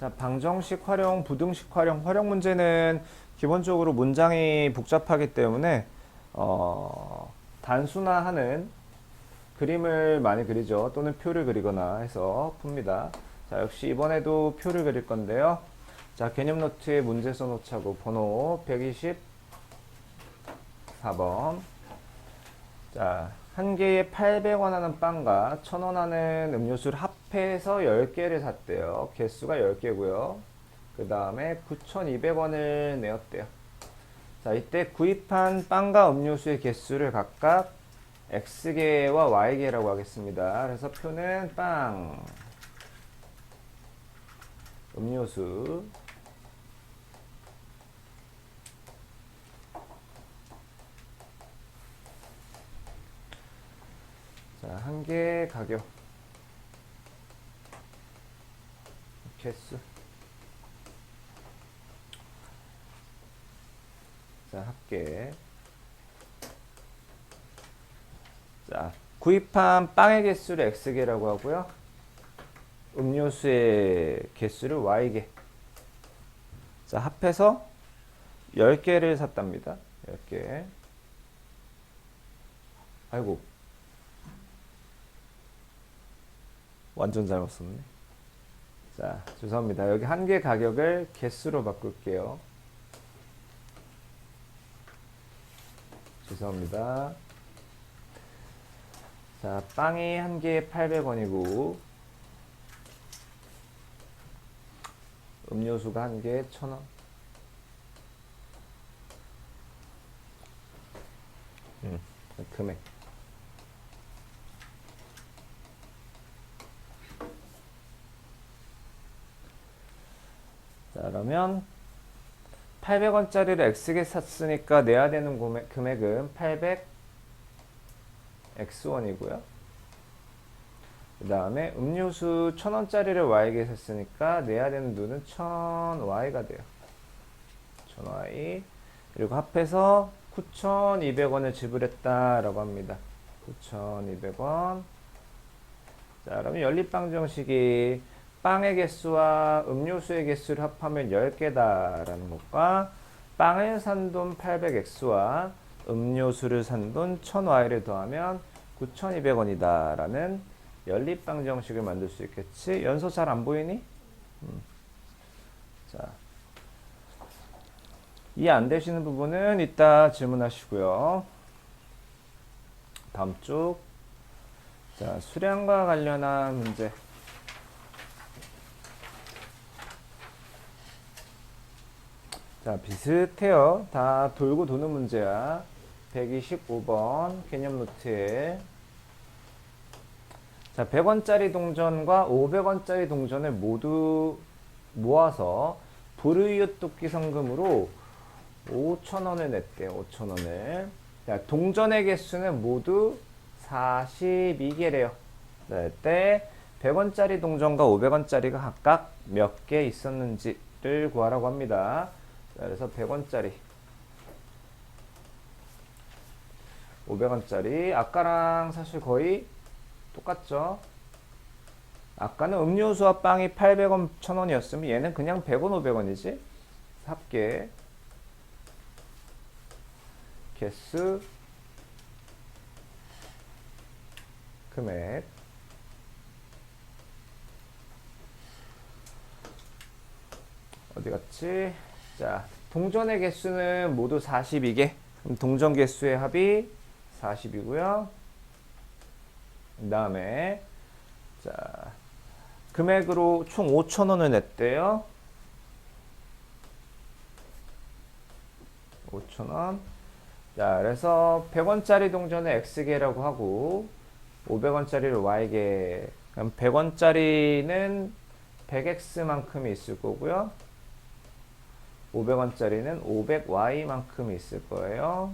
자, 방정식 활용, 부등식 활용, 활용 문제는 기본적으로 문장이 복잡하기 때문에 어, 단순화하는 그림을 많이 그리죠. 또는 표를 그리거나 해서 풉니다. 자, 역시 이번에도 표를 그릴 건데요. 자, 개념 노트에 문제 써놓자고 번호 124번. 자, 한 개에 800원 하는 빵과 1000원 하는 음료수를 합 해서 10개를 샀대요. 개수가 10개고요. 그 다음에 9,200원을 내었대요. 자, 이때 구입한 빵과 음료수의 개수를 각각 X개와 Y개라고 하겠습니다. 그래서 표는 빵, 음료수, 자, 한 개 가격. 개수. 자, 합계. 자, 구입한 빵의 개수를 X개라고 하고요. 음료수의 개수를 Y개. 자, 합해서 10개를 샀답니다. 10개. 아이고. 완전 잘못 썼네. 자, 죄송합니다. 여기 한 개 가격을 개수로 바꿀게요. 죄송합니다. 자, 빵이 한 개에 800원이고, 음료수가 한 개에 1000원. 음, 금액. 자, 그러면 800원짜리를 X개 샀으니까 내야 되는 금액, 금액은 800 X1이고요. 그 다음에 음료수 1000원짜리를 Y개 샀으니까 내야 되는 돈은 1000Y가 돼요. 1000Y. 그리고 합해서 9,200원을 지불했다라고 합니다. 9,200원. 자, 그러면 연립방 정식이 빵의 개수와 음료수의 개수를 합하면 10개다라는 것과 빵을 산 돈 800X와 음료수를 산 돈 1000Y를 더하면 9,200원이다 라는 연립방 정식을 만들 수 있겠지? 연소 잘 안 보이니? 음. 자. 이해 안 되시는 부분은 이따 질문하시고요. 다음 쪽. 자, 수량과 관련한 문제. 자, 비슷해요. 다 돌고 도는 문제야. 125번 개념 노트에. 자, 100원짜리 동전과 500원짜리 동전을 모두 모아서 불의웃 돕기 성금으로 5천원을 냈대요. 5천원을. 자, 동전의 개수는 모두 42개래요. 네, 때 100원짜리 동전과 500원짜리가 각각 몇 개 있었는지를 구하라고 합니다. 자, 그래서 100원짜리, 500원짜리. 아까랑 사실 거의 똑같죠? 아까는 음료수와 빵이 800원, 1000원이었으면 얘는 그냥 100원, 500원이지? 합계. 개수, 금액. 어디 갔지? 자, 동전의 개수는 모두 42개. 그럼 동전 개수의 합이 40이고요. 그 다음에 자 금액으로 총 5천원을 냈대요. 5천원. 자, 그래서 100원짜리 동전을 X개라고 하고 500원짜리를 Y개. 그럼 100원짜리는 100X만큼이 있을 거고요. 500원짜리는 500Y만큼이 있을 거예요.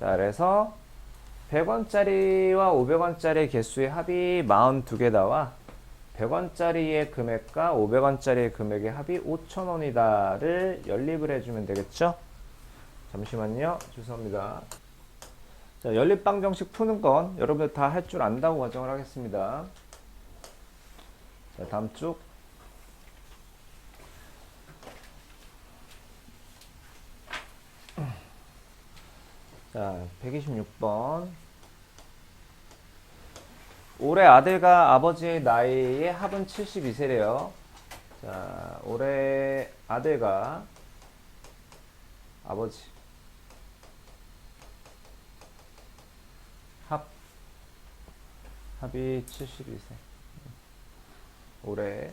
자, 그래서 100원짜리와 500원짜리 개수의 합이 42개 나와 100원짜리의 금액과 500원짜리의 금액의 합이 5,000원이다를 연립을 해주면 되겠죠? 잠시만요. 죄송합니다. 자, 연립방 정식 푸는 건 여러분들 다 할 줄 안다고 가정을 하겠습니다. 자, 다음 쭉. 자, 126번. 올해 아들과 아버지의 나이의 합은 72세래요. 자, 올해 아들과 아버지 합 합이 72세. 올해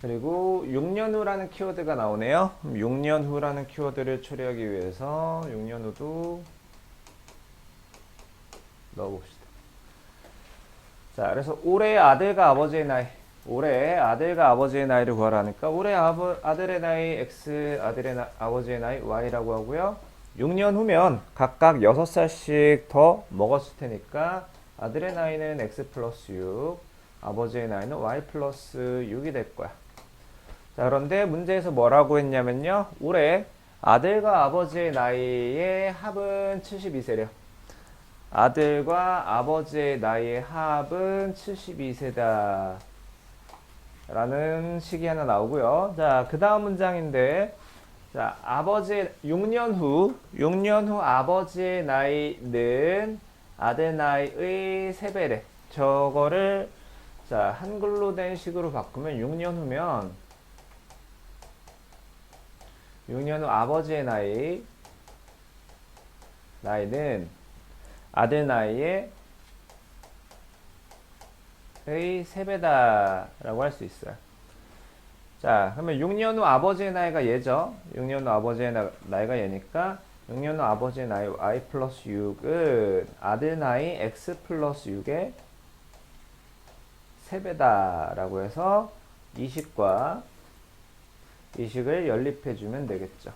그리고 6년 후라는 키워드가 나오네요. 6년 후라는 키워드를 처리하기 위해서 6년 후도 넣어봅시다. 자, 그래서 올해 아들과 아버지의 나이, 올해 아들과 아버지의 나이를 구하라니까 올해 아버, 아들의 나이 X, 아들의 나, 아버지의 나이 Y라고 하고요. 6년 후면 각각 6살씩 더 먹었을 테니까 아들의 나이는 X 플러스 6, 아버지의 나이는 Y 플러스 6이 될 거야. 자, 그런데 문제에서 뭐라고 했냐면요. 올해 아들과 아버지의 나이의 합은 72세래요. 아들과 아버지의 나이의 합은 72세다. 라는 식이 하나 나오고요. 자, 그 다음 문장인데, 자, 아버지, 6년 후, 6년 후 아버지의 나이는 아들 나이의 3배래. 저거를, 자, 한글로 된 식으로 바꾸면 6년 후면, 6년 후 아버지의 나이, 나이는 아들 나이의 의 3배다라고 할 수 있어요. 자, 그러면 6년 후 아버지의 나이가 얘죠. 6년 후 아버지의 나, 나이가 얘니까 6년 후 아버지의 나이 y 플러스 6은 아들 나이 x 플러스 6의 3배다라고 해서 이식과 이 식을 연립해 주면 되겠죠.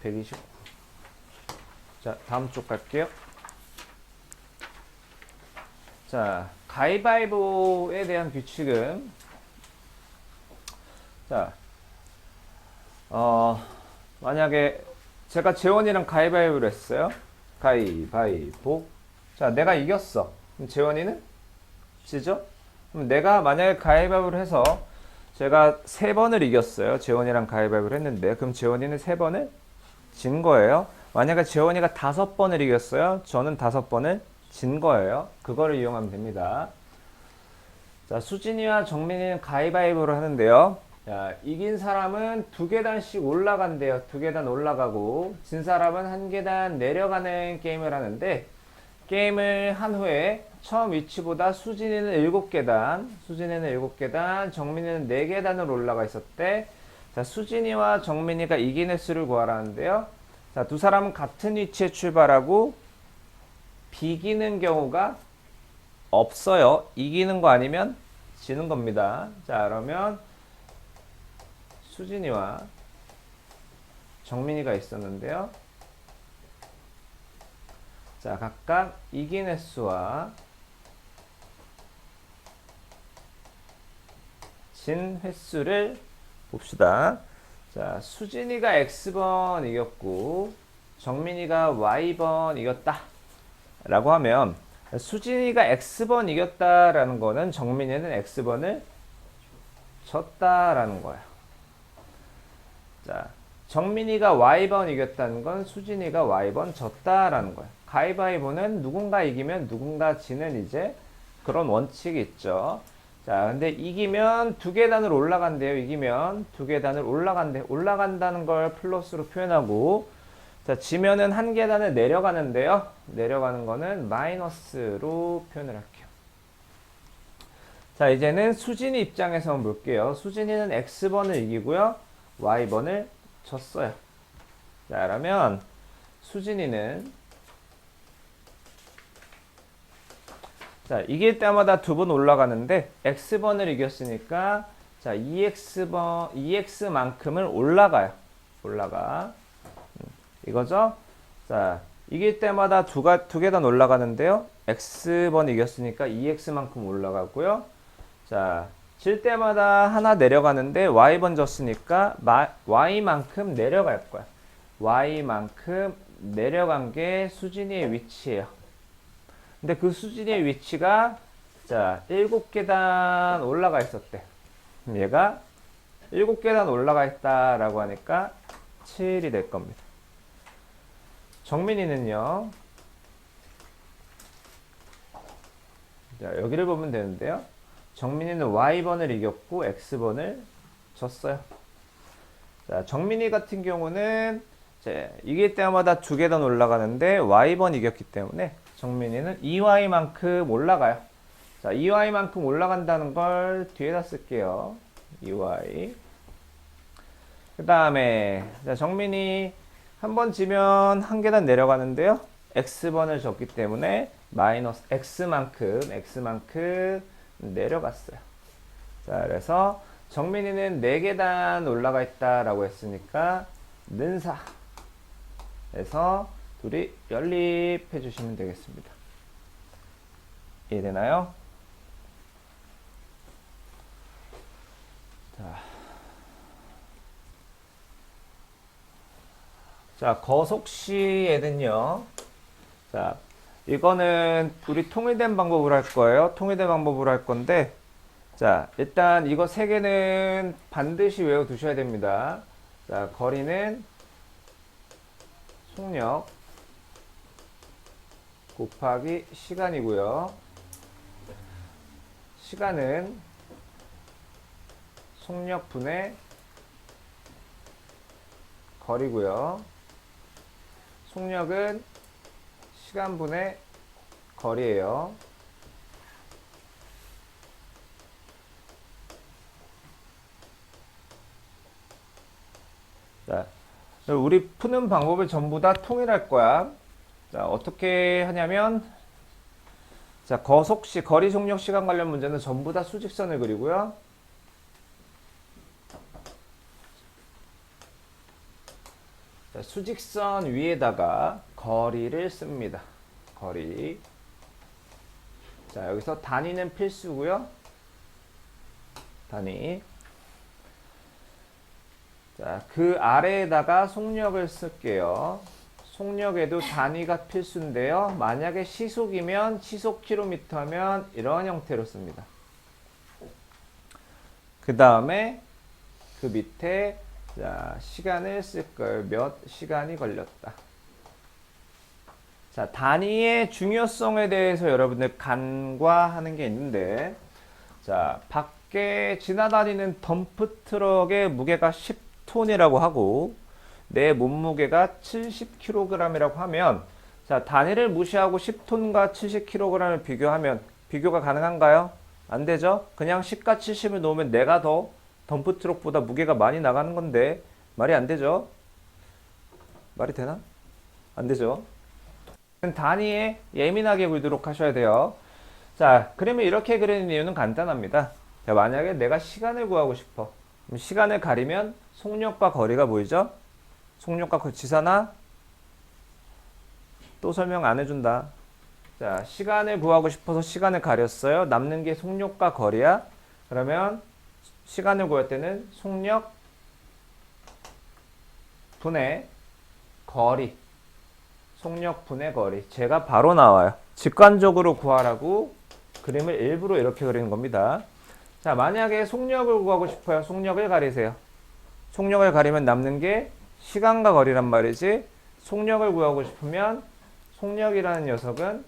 백이십구. 자, 다음 쪽 갈게요. 자, 가위바위보에 대한 규칙은 자, 어, 만약에 제가 재원이랑 가위바위보를 했어요. 가위바위보. 자, 내가 이겼어. 그럼 재원이는 지죠? 그럼 내가 만약에 가위바위보를 해서 제가 세 번을 이겼어요. 재원이랑 가위바위보를 했는데 그럼 재원이는 세 번을 진 거예요. 만약에 재원이가 다섯 번을 이겼어요. 저는 다섯 번을 진 거예요. 그거를 이용하면 됩니다. 자, 수진이와 정민이는 가위바위보를 하는데요. 자, 이긴 사람은 두 계단씩 올라간대요. 두 계단 올라가고, 진 사람은 한 계단 내려가는 게임을 하는데, 게임을 한 후에 처음 위치보다 수진이는 일곱 계단, 수진이는 일곱 계단, 정민이는 네 계단을 올라가 있었대. 자, 수진이와 정민이가 이긴 횟수를 구하라는데요. 자, 두 사람은 같은 위치에 출발하고 비기는 경우가 없어요. 이기는 거 아니면 지는 겁니다. 자, 그러면 수진이와 정민이가 있었는데요. 자, 각각 이긴 횟수와 진 횟수를 봅시다. 자, 수진이가 X번 이겼고, 정민이가 Y번 이겼다. 라고 하면, 수진이가 X번 이겼다라는 거는 정민이는 X번을 졌다라는 거야. 자, 정민이가 Y번 이겼다는 건 수진이가 Y번 졌다라는 거야. 가위바위보는 누군가 이기면 누군가 지는 이제 그런 원칙이 있죠. 자, 근데 이기면 두 계단을 올라간대요. 이기면 두 계단을 올라간대. 올라간다는 걸 플러스로 표현하고, 자, 지면은 한 계단을 내려가는데요. 내려가는 거는 마이너스로 표현을 할게요. 자, 이제는 수진이 입장에서 볼게요. 수진이는 X번을 이기고요. Y번을 졌어요. 자, 그러면 수진이는 자, 이길 때마다 두 번 올라가는데 x번을 이겼으니까 자, 2x번 2x만큼을 올라가요. 올라가. 음, 이거죠? 자, 이길 때마다 두가 두 계단 올라가는데요. x번 이겼으니까 2x만큼 올라가고요. 자, 질 때마다 하나 내려가는데 y번 졌으니까 y만큼 내려갈 거야. y만큼 내려간 게 수진이의 위치예요. 근데 그 수진의 위치가 자, 7계단 올라가 있었대. 얘가 7계단 올라가 있다라고 하니까 7이 될 겁니다. 정민이는요. 자, 여기를 보면 되는데요. 정민이는 Y번을 이겼고 X번을 졌어요. 자, 정민이 같은 경우는 이제 이길 때마다 두 계단 올라가는데 Y번 이겼기 때문에 정민이는 2Y만큼 올라가요. 자, 2Y만큼 올라간다는 걸 뒤에다 쓸게요. 2Y. 그 다음에 정민이 한 번 지면 한 계단 내려가는데요. X번을 졌기 때문에 마이너스 X만큼, X만큼 내려갔어요. 자, 그래서 정민이는 4계단 올라가 있다라고 했으니까 는사. 그래서 둘이 연립해 주시면 되겠습니다. 이해되나요? 자. 자, 거속시에는요. 자, 이거는 우리 통일된 방법으로 할 거예요. 통일된 방법으로 할 건데, 자, 일단 이거 세 개는 반드시 외워 두셔야 됩니다. 자, 거리는 속력 곱하기 시간이고요. 시간은 속력 분의 거리고요. 속력은 시간분의 거리예요. 자, 우리 푸는 방법을 전부 다 통일할 거야. 자, 어떻게 하냐면, 자, 거속시, 거리 속력 시간 관련 문제는 전부 다 수직선을 그리고요. 자, 수직선 위에다가 거리를 씁니다. 거리. 자, 여기서 단위는 필수고요. 단위. 자, 그 아래에다가 속력을 쓸게요. 속력에도 단위가 필수인데요. 만약에 시속이면 시속 킬로미터 하면 이런 형태로 씁니다. 그 다음에 그 밑에 자, 시간을 쓸 걸 몇 시간이 걸렸다. 자, 단위의 중요성에 대해서 여러분들 간과하는 게 있는데 자, 밖에 지나다니는 덤프 트럭의 무게가 10톤이라고 하고 내 몸무게가 70kg이라고 하면 자, 단위를 무시하고 10톤과 70kg을 비교하면 비교가 가능한가요? 안 되죠? 그냥 10과 70을 놓으면 내가 더 덤프 트럭보다 무게가 많이 나가는 건데 말이 안 되죠? 말이 되나? 안 되죠? 단위에 예민하게 굴도록 하셔야 돼요. 자, 그러면 이렇게 그리는 이유는 간단합니다. 자, 만약에 내가 시간을 구하고 싶어. 시간을 가리면 속력과 거리가 보이죠? 속력과 지사나 또 설명 안 해준다. 자, 시간을 구하고 싶어서 시간을 가렸어요. 남는 게 속력과 거리야. 그러면 시간을 구할 때는 속력 분의 거리 속력 분의 거리. 제가 바로 나와요. 직관적으로 구하라고 그림을 일부러 이렇게 그리는 겁니다. 자 만약에 속력을 구하고 싶어요. 속력을 가리세요. 속력을 가리면 남는 게 시간과 거리란 말이지 속력을 구하고 싶으면 속력이라는 녀석은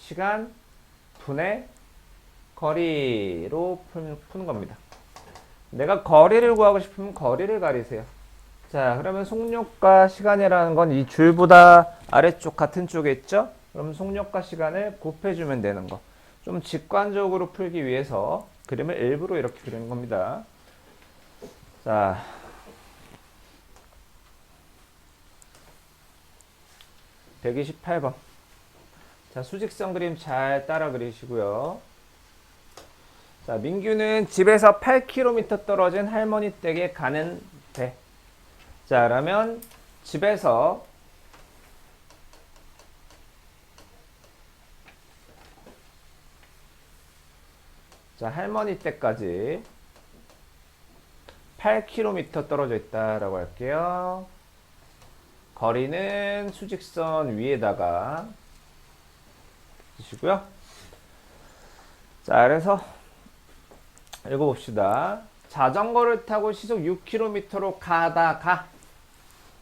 시간 분의 거리로 푸는 겁니다. 내가 거리를 구하고 싶으면 거리를 가리세요. 자, 그러면 속력과 시간이라는 건 이 줄보다 아래쪽 같은 쪽에 있죠? 그럼 속력과 시간을 곱해주면 되는 거. 좀 직관적으로 풀기 위해서 그림을 일부러 이렇게 그리는 겁니다. 자. (128번) 자 수직선 그림 잘 따라 그리시고요 자, 민규는 집에서 8km 떨어진 할머니 댁에 가는 배. 자, 그러면 집에서 자, 할머니 댁까지 8km 떨어져 있다라고 할게요. 거리는 수직선 위에다가 주시고요. 자, 그래서 읽어봅시다. 자전거를 타고 시속 6km로 가다가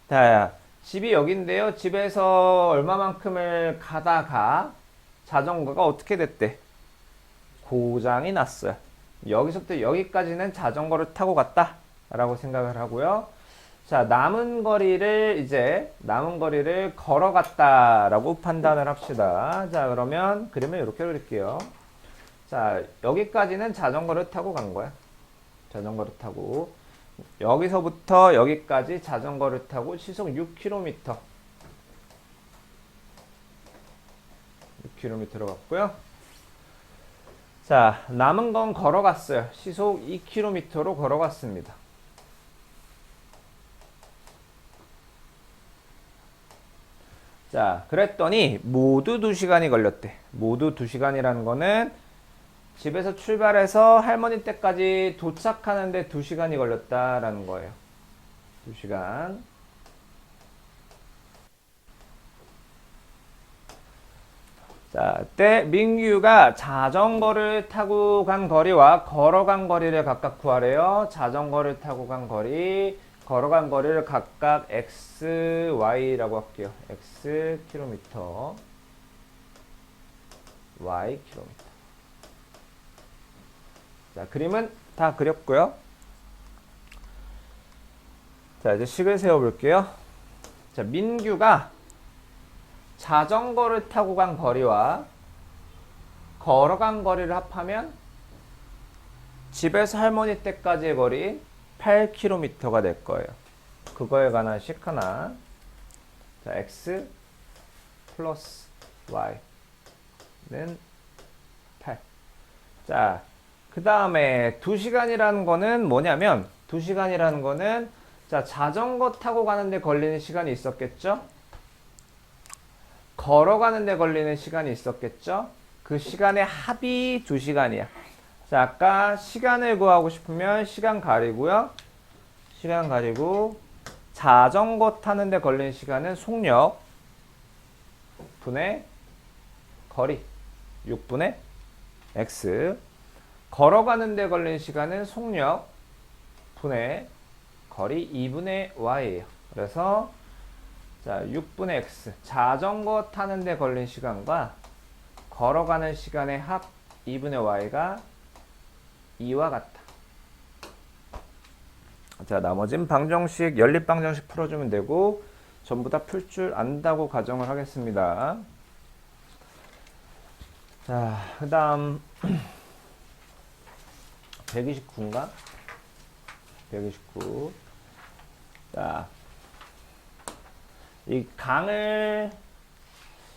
자, 집이 여긴데요. 집에서 얼마만큼을 가다가 자전거가 어떻게 됐대? 고장이 났어요. 여기서부터 여기까지는 자전거를 타고 갔다. 라고 생각을 하고요. 자, 남은 거리를 이제 남은 거리를 걸어갔다 라고 판단을 합시다. 자, 그러면 그림을 이렇게 그릴게요. 자, 여기까지는 자전거를 타고 간 거야. 자전거를 타고 여기서부터 여기까지 자전거를 타고 시속 6km 6km로 갔고요. 자, 남은 건 걸어갔어요. 시속 2km로 걸어갔습니다. 자, 그랬더니 모두 2시간이 걸렸대. 모두 2시간이라는 거는 집에서 출발해서 할머니 댁까지 도착하는데 2시간이 걸렸다라는 거예요. 2시간. 자, 때 민규가 자전거를 타고 간 거리와 걸어간 거리를 각각 구하래요. 자전거를 타고 간 거리, 걸어간 거리를 각각 x, y라고 할게요. x 킬로미터, y 킬로미터. 자, 그림은 다 그렸고요. 자, 이제 식을 세워 볼게요. 자, 민규가 자전거를 타고 간 거리와 걸어간 거리를 합하면 집에서 할머니 댁까지의 거리 8km가 될 거예요. 그거에 관한 식 하나. 자, x 플러스 y는 8. 자, 그 다음에 2시간이라는 거는 뭐냐면 2시간이라는 거는 자, 자전거 타고 가는데 걸리는 시간이 있었겠죠? 걸어가는데 걸리는 시간이 있었겠죠? 그 시간의 합이 2시간이야. 자, 아까 시간을 구하고 싶으면 시간 가리고요. 시간 가리고 자전거 타는데 걸리는 시간은 속력 분의 거리 6분의 x 걸어가는 데 걸리는 시간은 속력 분의 거리 2분의 y예요. 그래서 자, 6분의 x. 자전거 타는 데 걸린 시간과 걸어가는 시간의 합 2분의 y가 2와 같다. 자, 나머진 방정식, 연립 방정식 풀어주면 되고, 전부 다 풀 줄 안다고 가정을 하겠습니다. 자, 그 다음, 129인가? 129. 자, 이 강을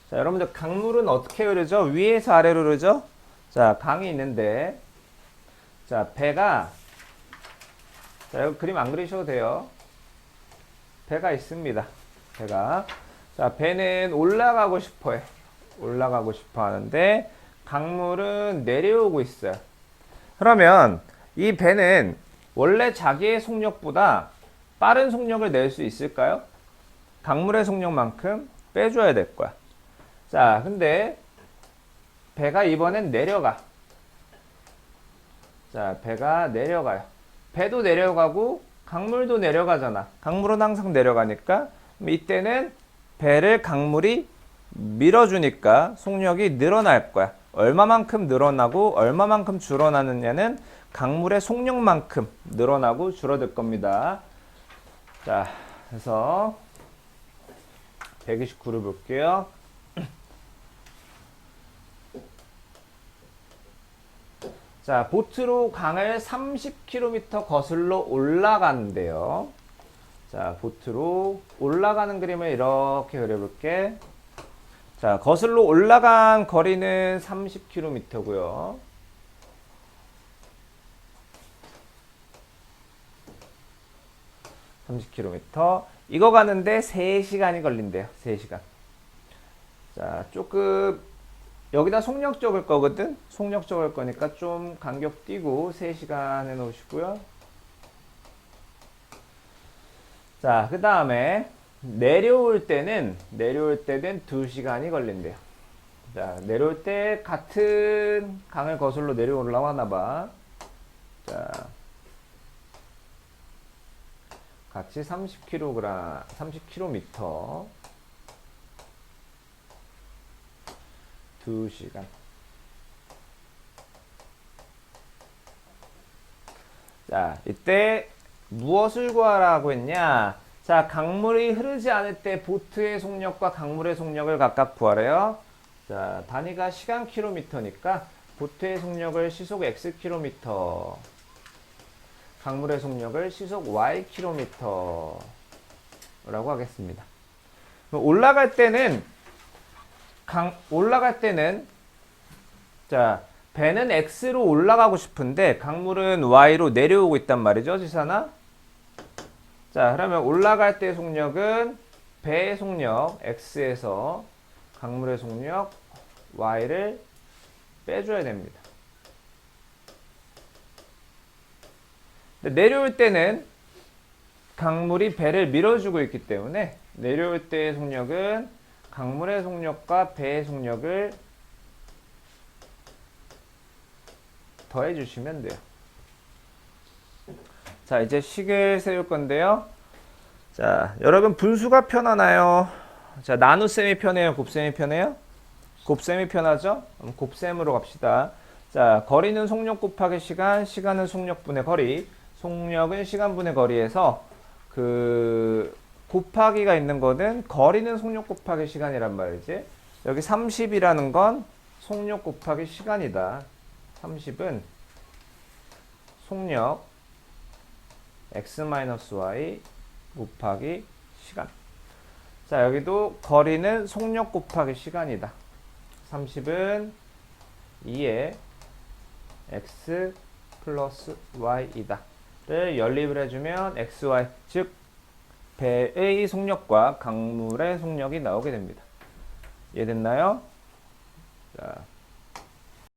자 여러분들 강물은 어떻게 흐르죠? 위에서 아래로 흐르죠? 자 강이 있는데 자 배가 자 이거 그림 안 그리셔도 돼요. 배가 있습니다. 배가 자 배는 올라가고 싶어 해. 올라가고 싶어 하는데 강물은 내려오고 있어요. 그러면 이 배는 원래 자기의 속력보다 빠른 속력을 낼 수 있을까요? 강물의 속력만큼 빼줘야 될 거야. 자, 근데 배가 이번엔 내려가. 자, 배가 내려가요. 배도 내려가고 강물도 내려가잖아. 강물은 항상 내려가니까 이때는 배를 강물이 밀어주니까 속력이 늘어날 거야. 얼마만큼 늘어나고 얼마만큼 줄어나느냐는 강물의 속력만큼 늘어나고 줄어들 겁니다. 자, 그래서 129를 볼게요. 자, 보트로 강을 30km 거슬러 올라가는데요. 자, 보트로 올라가는 그림을 이렇게 그려볼게. 자, 거슬러 올라간 거리는 30km고요. (30km) 이거 가는데 3시간이 걸린대요 3시간. 자 조금 여기다 속력 적을 거거든? 속력 적을 거니까 좀 간격 띄고 3시간 해 놓으시고요. 자 그 다음에 내려올 때는 내려올 때는 2시간이 걸린대요 자, 내려올 때 같은 강을 거슬러 내려 올라와나 봐. 자, 같이 30kg, 30km. 2시간. 자, 이때 무엇을 구하라고 했냐? 자, 강물이 흐르지 않을 때 보트의 속력과 강물의 속력을 각각 구하래요. 자, 단위가 시간 킬로미터니까 보트의 속력을 시속 x 킬로미터, 강물의 속력을 시속 y 킬로미터라고 하겠습니다. 올라갈 때는 강 올라갈 때는 자 배는 x로 올라가고 싶은데 강물은 y로 내려오고 있단 말이죠, 지사나? 자, 그러면 올라갈 때 속력은 배의 속력 x에서 강물의 속력 y를 빼줘야 됩니다. 내려올 때는 강물이 배를 밀어주고 있기 때문에 내려올 때의 속력은 강물의 속력과 배의 속력을 더해 주시면 돼요. 자, 이제 식을 세울 건데요. 자, 여러분 분수가 편하나요? 자, 나눗셈이 편해요? 곱셈이 편해요? 곱셈이 편하죠? 그럼 곱셈으로 갑시다. 자, 거리는 속력 곱하기 시간, 시간은 속력분의 거리, 속력은 시간분의 거리에서 그 곱하기가 있는 거는 거리는 속력 곱하기 시간이란 말이지. 여기 30이라는 건 속력 곱하기 시간이다. 30은 속력 x-y 곱하기 시간. 자, 여기도 거리는 속력 곱하기 시간이다. 30은 2에 x 플러스 y이다. 를 연립을 해주면 xy, 즉 배의 속력과 강물의 속력이 나오게 됩니다. 이해됐나요? 자,